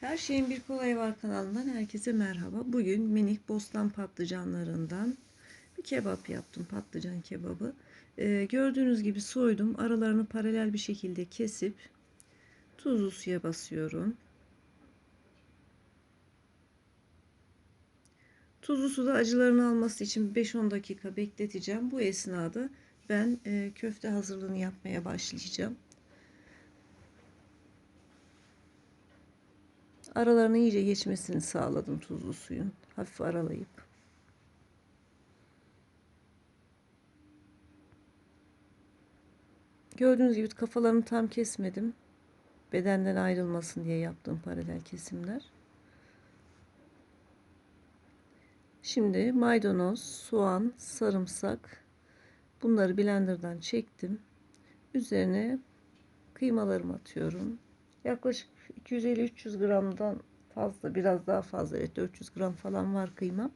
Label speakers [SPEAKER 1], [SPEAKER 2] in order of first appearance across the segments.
[SPEAKER 1] Her şeyin bir kolayı var kanalından herkese merhaba. Bugün minik bostan patlıcanlarından bir kebap yaptım. Patlıcan kebabı. Ee, gördüğünüz gibi soydum. Aralarını paralel bir şekilde kesip tuzlu suya basıyorum. Tuzlu suda acılarını alması için 5-10 dakika bekleteceğim. Bu esnada ben e, köfte hazırlığını yapmaya başlayacağım. Aralarını iyice geçmesini sağladım tuzlu suyun. Hafif aralayıp. Gördüğünüz gibi kafalarını tam kesmedim. Bedenden ayrılmasın diye yaptığım paralel kesimler. Şimdi maydanoz, soğan, sarımsak bunları blenderdan çektim. Üzerine kıymalarımı atıyorum. Yaklaşık 250-300 gramdan fazla biraz daha fazla evet 400 gram falan var kıyma.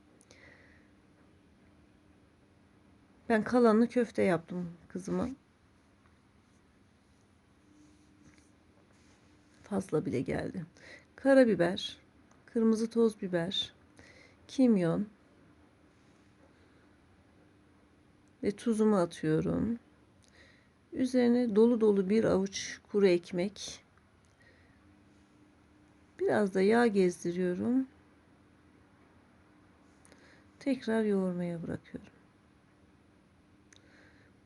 [SPEAKER 1] Ben kalanını köfte yaptım kızıma. Fazla bile geldi. Karabiber, kırmızı toz biber, kimyon ve tuzumu atıyorum. Üzerine dolu dolu bir avuç kuru ekmek Biraz da yağ gezdiriyorum. Tekrar yoğurmaya bırakıyorum.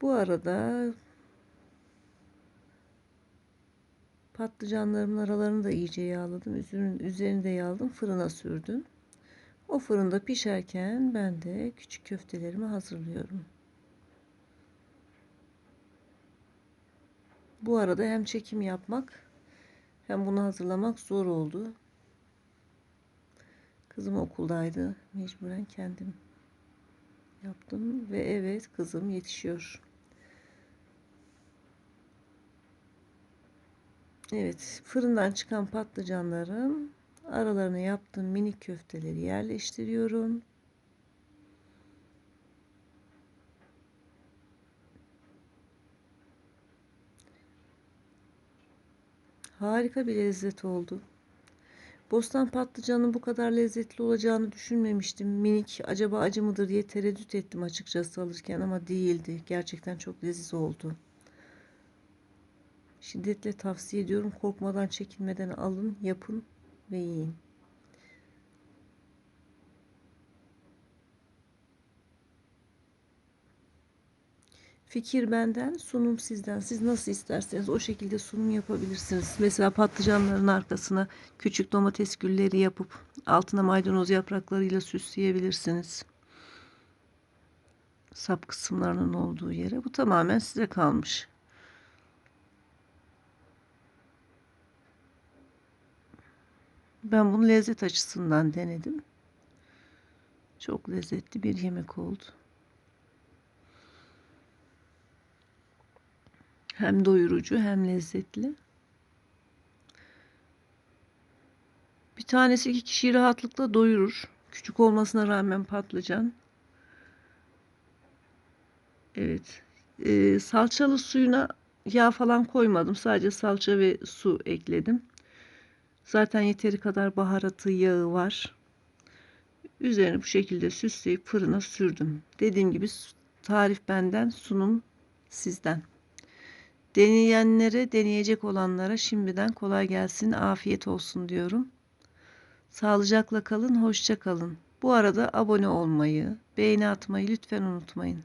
[SPEAKER 1] Bu arada patlıcanlarımın aralarını da iyice yağladım. Üzerine, üzerini de yağladım. Fırına sürdüm. O fırında pişerken ben de küçük köftelerimi hazırlıyorum. Bu arada hem çekim yapmak hem bunu hazırlamak zor oldu. Kızım okuldaydı. Mecburen kendim yaptım ve evet kızım yetişiyor. Evet, fırından çıkan patlıcanların aralarına yaptığım minik köfteleri yerleştiriyorum. Harika bir lezzet oldu. Bostan patlıcanın bu kadar lezzetli olacağını düşünmemiştim. Minik acaba acı mıdır diye tereddüt ettim açıkçası alırken ama değildi. Gerçekten çok leziz oldu. Şiddetle tavsiye ediyorum. Korkmadan, çekinmeden alın, yapın ve yiyin. Fikir benden, sunum sizden. Siz nasıl isterseniz o şekilde sunum yapabilirsiniz. Mesela patlıcanların arkasına küçük domates gülleri yapıp altına maydanoz yapraklarıyla süsleyebilirsiniz. Sap kısımlarının olduğu yere. Bu tamamen size kalmış. Ben bunu lezzet açısından denedim. Çok lezzetli bir yemek oldu. Hem doyurucu hem lezzetli. Bir tanesi iki kişiyi rahatlıkla doyurur. Küçük olmasına rağmen patlıcan. Evet. Ee, salçalı suyuna yağ falan koymadım. Sadece salça ve su ekledim. Zaten yeteri kadar baharatı, yağı var. Üzerini bu şekilde süsleyip fırına sürdüm. Dediğim gibi tarif benden, sunum sizden. Deneyenlere, deneyecek olanlara şimdiden kolay gelsin, afiyet olsun diyorum. Sağlıcakla kalın, hoşça kalın. Bu arada abone olmayı, beğeni atmayı lütfen unutmayın.